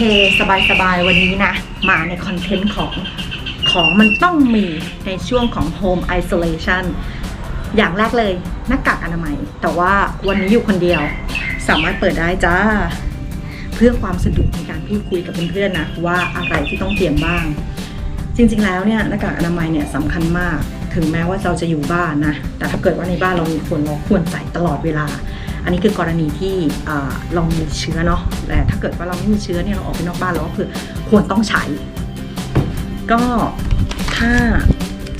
เคสบายๆ วันนี้นะ มาในคอนเทนต์ของของมันต้องมีในช่วงของ Home Isolation อย่างแรกเลยหน้ากากอนามัย แต่ว่าวันนี้อยู่คนเดียว สามารถเปิดได้จ้า เพื่อความสะดวกในการพูดคุยกับเพื่อนๆนะ ว่าอะไรที่ต้องเตรียมบ้าง จริงๆแล้วเนี่ยหน้ากากอนามัยเนี่ยสำคัญมาก ถึงแม้ว่าเราจะอยู่บ้านนะ แต่ถ้าเกิดว่าในบ้านเรามีคนเราควรใส่ตลอดเวลา อันนี้คือกรณีที่เรามีเชื้อเนาะแต่ถ้าเกิดว่าเราไม่มีเชื้อเนี่ยเราออกไปนอกบ้านเราก็คือควรต้องใช้ ก็ถ้า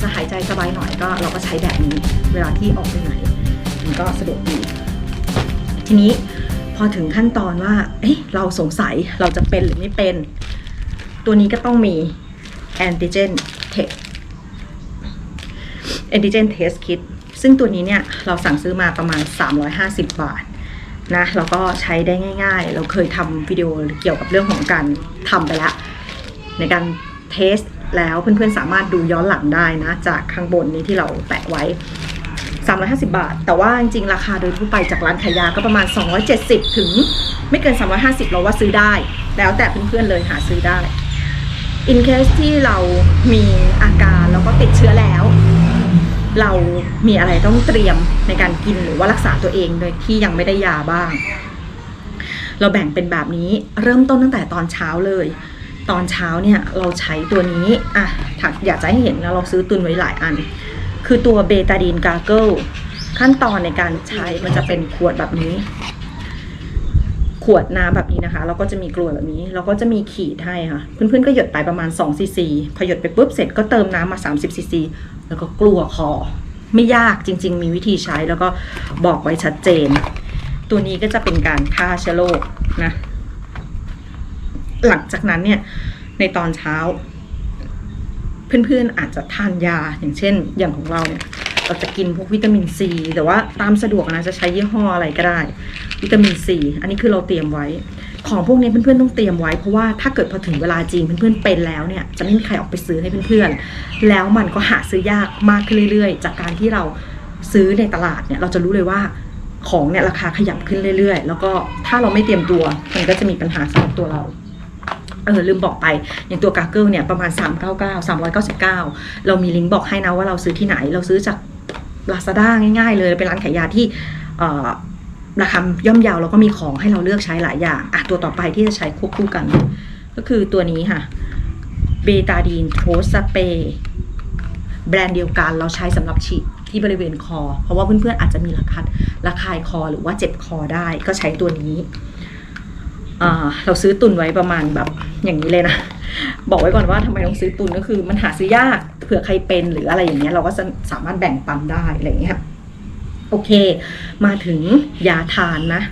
จะหายใจสบายหน่อยก็เราก็ใช้แบบนี้เวลาที่ออกไปไหน มันก็สะดวกดี ทีนี้พอถึงขั้นตอนว่าเอ๊ะเราสงสัยเราจะเป็นหรือไม่เป็น ตัวนี้ก็ต้องมี antigen test antigen test kit ซึ่งตัวนี้เนี่ยเราสั่งซื้อมาประมาณ 350 บาทนะแล้วก็ใช้ได้ง่าย ๆ เราเคยทำวิดีโอเกี่ยวกับเรื่องของการทำไปแล้วในการเทสแล้วเพื่อนๆสามารถดูย้อนหลังได้นะ จากข้างบนนี้ที่เราแปะไว้ 350 บาท แต่ว่าจริงๆ ราคาโดยทั่วไปจากร้านขายยาก็ประมาณ 270 ถึงไม่เกิน 350 เราว่าซื้อได้ แล้วแต่เพื่อนๆเลยหาซื้อได้ in case ที่เรามีอาการแล้วก็ติดเชื้อแล้ว เรามีอะไรต้องเตรียมในการกินหรือว่ารักษาตัวเองโดยที่ยังไม่ได้ยาบ้าง เราแบ่งเป็นแบบนี้เริ่มต้นตั้งแต่ตอนเช้าเลย ตอนเช้าเนี่ยเราใช้ตัวนี้อะถักอยากจะให้เห็นแล้วเราซื้อตุนไว้หลายอัน คือตัวเบตาดีนกาเกิลขั้นตอนในการใช้มันจะเป็นขวดแบบนี้ วดน้ำแบบนี้นะคะ แล้วก็จะมีกลวยแบบนี้ แล้วก็จะมีขีดให้ค่ะ เพื่อนๆก็หยดไปประมาณ2ซีซีพอหยดไปปุ๊บเสร็จก็เติมน้ำมา30ซีซีแล้วก็กลัวคอ ไม่ยากจริง ๆ มีวิธีใช้แล้วก็บอกไว้ชัดเจน ตัวนี้ก็จะเป็นการฆ่าเชื้อโรคนะ หลังจากนั้นเนี่ยในตอนเช้า เพื่อนๆอาจจะทานยาอย่างเช่น อย่างของเราเนี่ย เราจะกินพวกวิตามินซีแต่ว่าตามสะดวกนะจะใช้ยี่ห้ออะไรก็ได้ วิตามินซีอันนี้คือเราเตรียมไว้ ของพวกนี้เพื่อนๆต้องเตรียมไว้เพราะว่าถ้าเกิดพอถึงเวลาจริงเพื่อนๆเป็นแล้วเนี่ยจะไม่มีใครออกไปซื้อให้เพื่อนๆ แล้วมันก็หาซื้อยากมากขึ้นเรื่อย ๆ จากการที่เราซื้อในตลาดเนี่ยเราจะรู้เลยว่าของเนี่ยราคาขยับขึ้นเรื่อย ๆ แล้วก็ถ้าเราไม่เตรียมตัวมันก็จะมีปัญหาสำหรับตัวเราเออลืมบอกไปอย่างตัวกาเกิลเนี่ยประมาณ 399 399 เรามีลิงก์บอกให้นะว่าเราซื้อที่ไหนเราซื้อจาก Lazada ง่ายๆ เลยเป็นร้านขายยาที่ราคาย่อมเยาวแล้วก็มีของให้เราเลือกใช้หลายอย่างอะตัวต่อไปที่จะใช้ควบคู่กัน ก็คือตัวนี้ค่ะเบตาดีนโทสเปย์แบรนด์เดียวกันเราใช้สำหรับฉีดที่บริเวณคอ เพราะว่าเพื่อนๆอาจจะมีระคายระคายคอหรือว่าเจ็บคอได้ก็ใช้ตัวนี้ เราซื้อตุนไว้ประมาณแบบอย่างนี้เลยนะ บอกไว้ก่อนว่าทำไมต้องซื้อตุนก็คือ มันหาซื้อยากเผื่อใครเป็นหรืออะไรอย่างเงี้ยเราก็สามารถแบ่งปันได้อะไรอย่างเงี้ยโอเค มาถึงยาทานนะ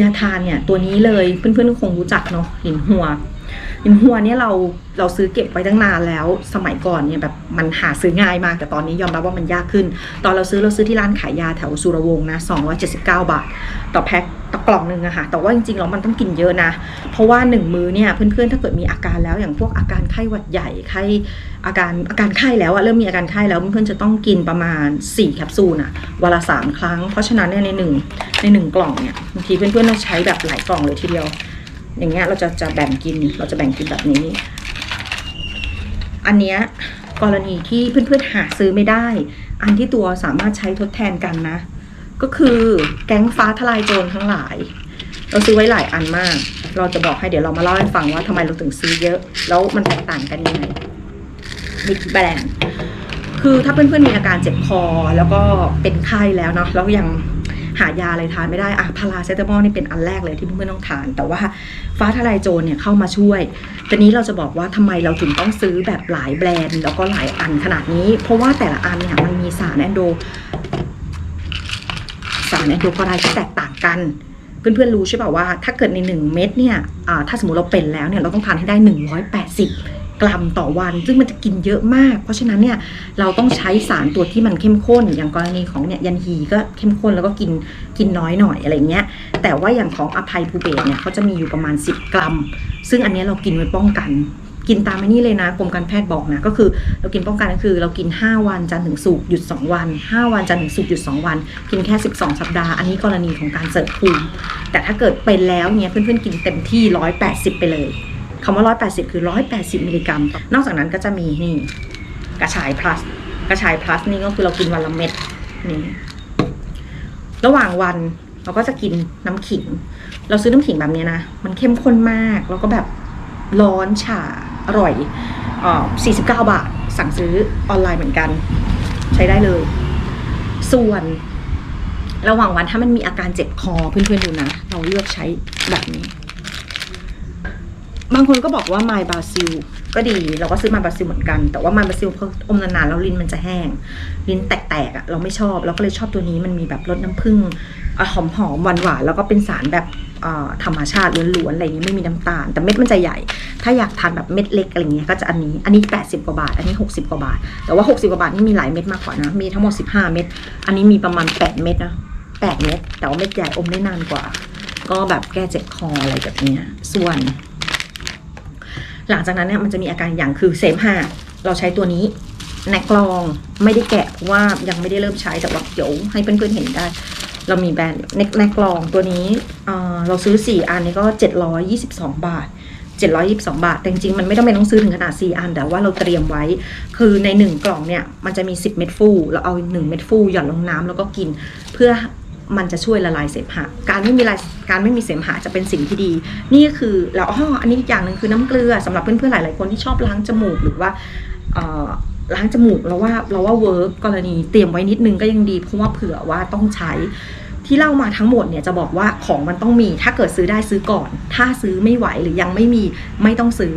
ยาทานเนี่ยตัวนี้เลยเพื่อนๆคงรู้จักเนาะหินหัว หินหัวเนี่ยเราเราซื้อเก็บไว้ตั้งนานแล้ว สมัยก่อนเนี่ยแบบมันหาซื้อง่ายมาก แต่ตอนนี้ยอมรับว่ามันยากขึ้น ตอนเราซื้อเราซื้อที่ร้านขายยาแถวสุรวงศ์นะ279 บาท ต่อแพ็คต่อกล่องหนึ่งอะค่ะ แต่ว่าจริงๆแล้วมันต้องกินเยอะนะ เพราะว่าหนึ่งมื้อเนี่ยเพื่อนๆถ้าเกิดมีอาการแล้วอย่างพวกอาการไข้หวัดใหญ่ไข้อาการอาการไข้แล้วอะเริ่มมีอาการไข้แล้วเพื่อนๆจะต้องกินประมาณ 4 แคปซูลอะวันละสามครั้ง เพราะฉะนั้นเนี่ยในหนึ่งในหนึ่งกล่องเนี่ยบางทีเพื่อนๆต้องใช้แบบหลายกล่องเลยทีเดียว อย่างเงี้ยเราจะจะแบ่งกินเราจะแบ่งกินแบบนี้ อันเนี้ยกรณีที่เพื่อนๆหาซื้อไม่ได้ อันที่ตัวสามารถใช้ทดแทนกันนะ ก็คือแก๊งฟ้าทลายโจรทั้งหลาย เราซื้อไว้หลายอันมาก เราจะบอกให้เดี๋ยวเรามาเล่าให้ฟังว่าทำไมเราถึงซื้อเยอะ แล้วมันแตกต่างกันยังไงมิกแบรนด์คือถ้าเพื่อนๆมีอาการเจ็บคอแล้วก็เป็นไข้แล้วเนาะแล้วยัง หายาอะไรทานไม่ได้อะพาราเซตามอลนี่เป็นอันแรกเลยที่เพื่อนๆต้องทาน แต่ว่าฟ้าทลายโจรเนี่ยเข้ามาช่วยทีนี้เราจะบอกว่าทำไมเราถึงต้องซื้อแบบหลายแบรนด์ แล้วก็หลายอันขนาดนี้ เพราะว่าแต่ละอันเนี่ยมันมีสารแอนโด สารแอนโดคลอไรด์ที่แตกต่างกันเพื่อนๆรู้ใช่ป่าว่าถ้าเกิดใน 1 เม็ดเนี่ยอ่าถ้าสมมติเราเป็นแล้วเนี่ยเราต้องทานให้ได้ 180 กรัมต่อวัน ซึ่งมันจะกินเยอะมาก เพราะฉะนั้นเนี่ยเราต้องใช้สารตัวที่มันเข้มข้น อย่างกรณีของเนี่ยยันฮีก็เข้มข้นแล้วก็กินกินน้อยหน่อยอะไรเงี้ย แต่ว่าอย่างของอภัยภูเบศเนี่ยเขาจะมีอยู่ประมาณ 10 กรัม ซึ่งอันนี้เรากินไว้ป้องกัน กินตามไอ้นี่เลยนะกรมการแพทย์บอกนะก็คือเรากินป้องกันก็คือ เรากิน 5 วันจันทร์ถึงศุกร์หยุด 2 วัน 5 วันจันทร์ถึงศุกร์หยุด 2 วัน กินแค่ 12 สัปดาห์อันนี้กรณีของการเสริมภูมิแต่ถ้าเกิดเป็นแล้วเนี่ยเพื่อนๆกินเต็มที่ 180 ไปเลย คำว่า 180 คือ 180 มิลลิกรัม นอกจากนั้นก็จะมีนี่กระชาย plus กระชาย plus นี่ก็คือเรากินวันละเม็ดนี่ระหว่างวันเราก็จะกินน้ำขิง เราซื้อน้ำขิงแบบเนี้ยนะ มันเข้มข้นมาก แล้วก็แบบร้อนฉ่าอร่อยอ่า49 บาท สั่งซื้อออนไลน์เหมือนกัน ใช้ได้เลย ส่วนระหว่างวันถ้ามันมีอาการเจ็บคอเพื่อนๆดูนะ เราเลือกใช้แบบนี้ บางคนก็บอกว่าไมบาซิลก็ดีเราก็ซื้อมาบาซิลเหมือนกัน แต่ว่าไมบาซิลพออมนานๆแล้วลิ้นมันจะแห้ง ลิ้นแตกๆอะเราไม่ชอบเราก็เลยชอบตัวนี้มันมีแบบรสน้ำผึ้งอะหอมๆหวานๆแล้วก็เป็นสารแบบธรรมชาติล้วนๆอะไรอย่างนี้ไม่มีน้ำตาล แต่เม็ดมันจะใหญ่ ถ้าอยากทานแบบเม็ดเล็กอะไรเงี้ยก็จะอันนี้อันนี้ 80 กว่าบาท อันนี้ 60 กว่าบาท แต่ว่า 60 กว่าบาทนี่มีหลายเม็ดมากกว่านะ มีทั้งหมด 15 เม็ดอันนี้มีประมาณ 8 เม็ดนะ8 เม็ดแต่ว่าเม็ดใหญ่อมได้นานกว่า ก็แบบแก้เจ็บคออะไรแบบเนี้ยส่วน หลังจากนั้นเนี่ยมันจะมีอาการอย่างคือเสมหะเราใช้ตัวนี้แนกลองไม่ได้แกะเพราะว่ายังไม่ได้เริ่มใช้แต่ว่าเดี๋ยวให้เพื่อนๆเห็นได้ เรามีแบรนด์แนกแนกลองตัวนี้เออเราซื้อ 4 อันนี้ก็ 722 บาท 722 บาท แต่จริงๆ มันไม่ต้องเป็นต้องซื้อถึงขนาด 4 อัน แต่ว่าเราเตรียมไว้ คือใน 1 กล่องเนี่ย มันจะมี 10 เม็ดฟู เราเอา 1 เม็ดฟูหย่อนลงน้ำแล้วก็กิน เพื่อ มันจะช่วยละลายเสมหะ การไม่มีลายการไม่มีเสมหะจะเป็นสิ่งที่ดี นี่คือแล้วอ้ออันนี้อีกอย่างหนึ่งคือน้ำเกลือสำหรับเพื่อนๆหลายๆคนที่ชอบล้างจมูกหรือว่าล้างจมูกเราว่าเราว่าเวิร์กกรณีเตรียมไว้นิดนึงก็ยังดีเพราะว่าเผื่อว่าต้องใช้ที่เล่ามาทั้งหมดเนี่ยจะบอกว่าของมันต้องมี ถ้าเกิดซื้อได้ซื้อก่อน ถ้าซื้อไม่ไหวหรือยังไม่มีไม่ต้องซื้อ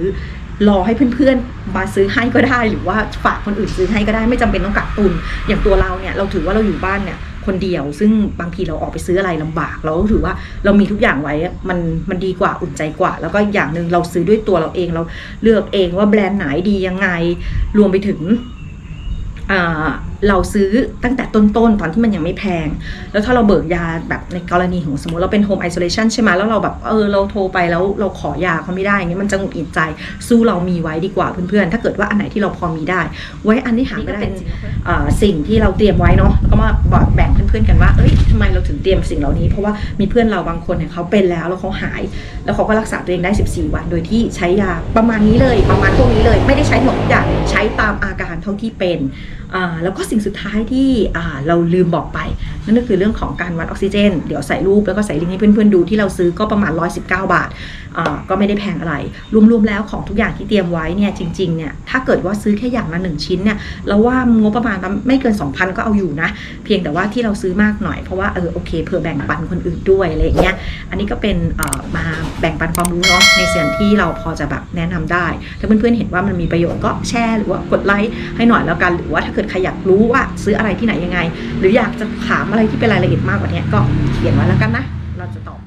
รอให้เพื่อนๆ มาซื้อให้ก็ได้ หรือว่าฝากคนอื่นซื้อให้ก็ได้ไม่จำเป็นต้องกักตุนอย่างตัวเราเนี่ยเราถือว่าเราอยู่บ้านเนี่ย คนเดียว ซึ่งบางทีเราออกไปซื้ออะไรลำบาก เราก็ถือว่าเรามีทุกอย่างไว้อะมันมันดีกว่าอุ่นใจกว่า แล้วก็อย่างหนึ่งเราซื้อด้วยตัวเราเองเราเลือกเองว่าแบรนด์ไหนดียังไง รวมไปถึงอ่าเราซื้อตั้งแต่ต้นๆตอนที่มันยังไม่แพง แล้วถ้าเราเบิกยาแบบในกรณีของสมมติเราเป็นโฮมไอโซเลชันใช่ไหมแล้วเราแบบเออเราโทรไปแล้วเราขอยาเขาไม่ได้เงี้ยมันจะหงุดหงิดใจ สู้เรามีไว้ดีกว่าเพื่อนๆ ถ้าเกิดว่าอันไหนที่เราพอมีได้ ไว้อันที่หาไม่ได้เป็นอ่าสิ่งที่เราเตรียมไว้เนาะแล้วก็มาบอกแบ่งเพื่อนกันว่า เอ้ยทำไมเราถึงเตรียมสิ่งเหล่านี้ เพราะว่ามีเพื่อนเราบางคนเนี่ยเขาเป็นแล้วแล้วเขาหาย แล้วเขาก็รักษาตัวเองได้ 14 วัน โดยที่ใช้ยาประมาณนี้เลย ประมาณพวกนี้เลย ไม่ได้ใช้หมดทุกอย่างใช้ตามอาการเท่าที่เป็น แล้วก็สิ่งสุดท้ายที่เราลืมบอกไป นั่นก็คือเรื่องของการวัดออกซิเจน เดี๋ยวใส่รูปแล้วก็ใส่ลิงก์ให้เพื่อนๆดูที่เราซื้อก็ประมาณ 119 บาทอ่าก็ไม่ได้แพงอะไร รวมๆแล้วของทุกอย่างที่เตรียมไว้เนี่ยจริงๆเนี่ยถ้าเกิดว่าซื้อแค่อย่างละหนึ่งชิ้นเนี่ยเราว่างบประมาณไม่เกิน 2,000 ก็เอาอยู่นะ เพียงแต่ว่าที่เราซื้อมากหน่อยเพราะว่าเออโอเคเผื่อแบ่งปันคนอื่นด้วยอะไรอย่างเงี้ยอันนี้ก็เป็นมาแบ่งปันความรู้เนาะในส่วนที่เราพอจะแบบแนะนำได้ ถ้าเพื่อนๆเห็นว่ามันมีประโยชน์ก็แชร์หรือว่ากดไลค์ให้หน่อยแล้วกันหรือว่าถ้าเกิดใครอยากรู้ว่าซื้ออะไรที่ไหนยังไง หรืออยากจะถามอะไรที่เป็นรายละเอียดมากกว่านี้ก็เขียนไว้แล้วกันนะ เราจะตอบ